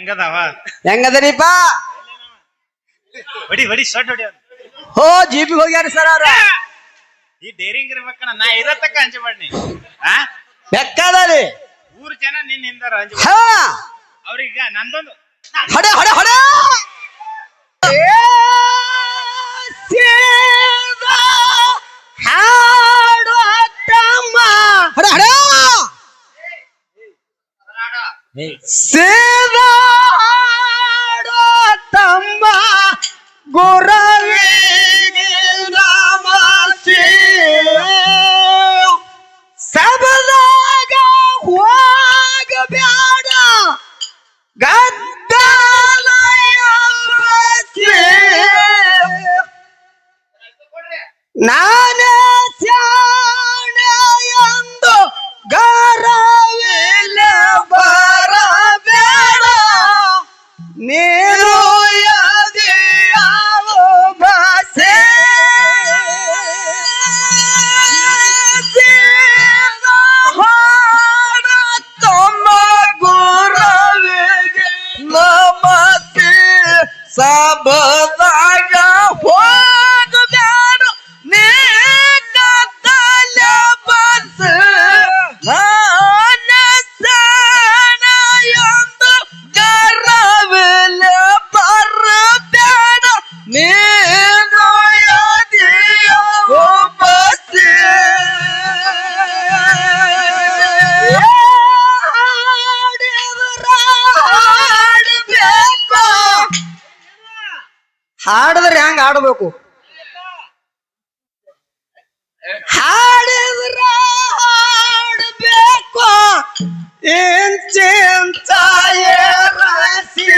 ಹೆಂಗದವ? ಹೋ ಜೀಪಿಗೆ ಹೋಗ್ಯಾರ ಸರ್ ಅವ್ರ. ಈ ಡೇರಿಂಗ್ ನಾ ಇರತಕ್ಕ ಹಂಚಬಾಡ್ನಿ ಹಾ ಬೆಕ್ಕದರಿ. ಮೂರು ಜನ ನಿನ್ನ ಹಿಂದಾರ ಹಂಚ ಹಾ. ಅವ್ರೀಗ ನಂದೊಂದು. ಹಡ ಹಡ ಹಡ. Será? ಹಾಡಿದ್ರ ಹಾಡಬೇಕು ಏನ್ ಚಿಂತಾಯ ರಾಶಿ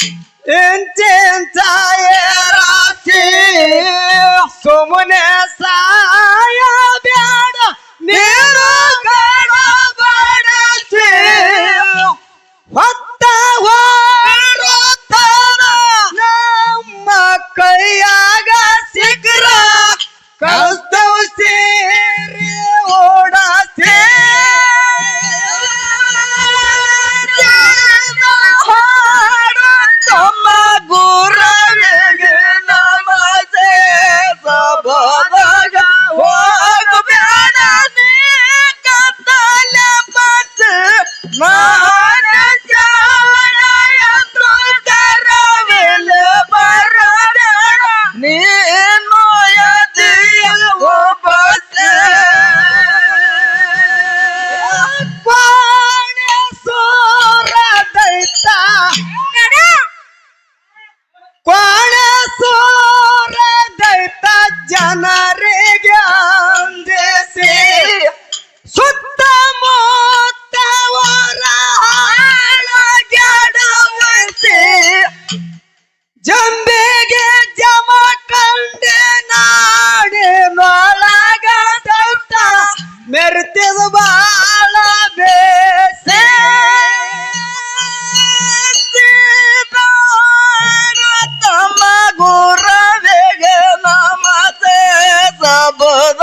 Thank you. sabar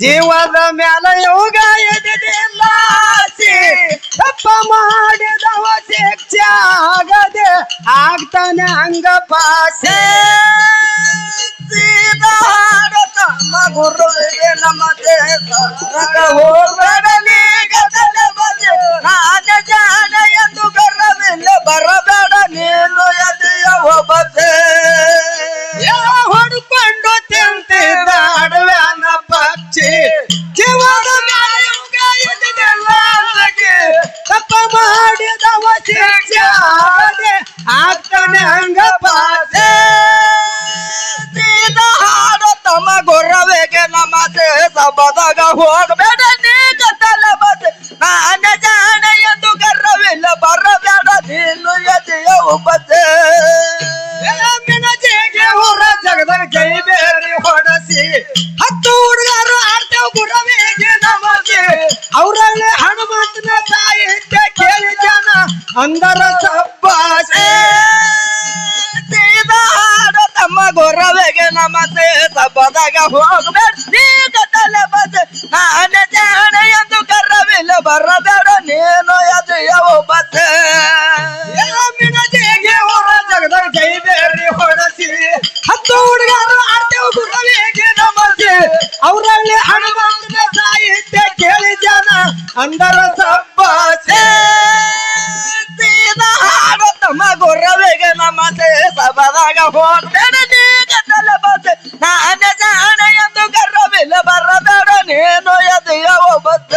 ಜೀವದ ಮ್ಯಾಲ ಯೋಗ ಎದಿಲ್ಲ ತಪ್ಪ ಮಾಡಿದವ ಶಿಕ್ಷೆ ಆಗದೆ ಆಗ್ತಾನೆ ಹಂಗ ಪಾಸೆ. ಮಗುರು ನಮ್ಮ ದೇಶ. ನಮದೆ ಗುರವೆಗೆ ನಮದೆ ಸಬದಾಗ ಹೋಗಬೇಡ. ನೀ ಕತ್ತಲ ಬತ್ತೆ, ನಾನ ಜಾಣ ಎಂದು ಗರ್ರವಿಲ್ಲ. ಬರಬೇಡ, ನೀನು ಎದೆಯ ಉಪತೆ ಮಿನಜಿಗೆ ಊರ ಜಗದಾಗ ಕೈ ಬೇರೆ ಹೊಡಸಿ. ಹತ್ತು ಹುಡುಗರು ಆಡ್ತೇವ್ ಗುರವಿಗೆ ನಮಗೆ ಅವರಲ್ಲಿ ಹನುಮಂತನ ಸಾಹಿತ್ಯ ಕೇಳಿ ಜನ. ಅಂದರ ಸಬ್ಬಾಸೆ ಸಬ್ಬದಾಗ ಹೋಗಬೇಡ ನೀ ಕತ್ತಲ ಬಸ್ ನಾನ ಜಾಣ ಎಂದು ಕರ್ರವಿಲ್ಲ. ಬರಬೇಡ. ನೀನು ಎದೆಯ ಒಬ್ಬತೆ ಮಿನಜಿಗೆ ಊರ ಜಗದಾಗ ಕೈ ಬೇರೆ ಹತ್ತು ಹುಡುಗರು ಆಡ್ತೇವ್ ಗುರವಿಗೆ ನಮಸ್ತೆ ಅವರಲ್ಲಿ ಹನುಮಂತನ ಸಾಹಿತ್ಯ ಕೇಳಿ ಜನ ಅಂದರ ಸಬ್ಬಾಸೆ ಹಾಡು ತಮ್ಮ ಗುರವಿಗೆ ನಮಸ್ತೆ ಸಬದಾಗ ಹೋಗ್ಬೇಡ ನೀ 说要等一下我们的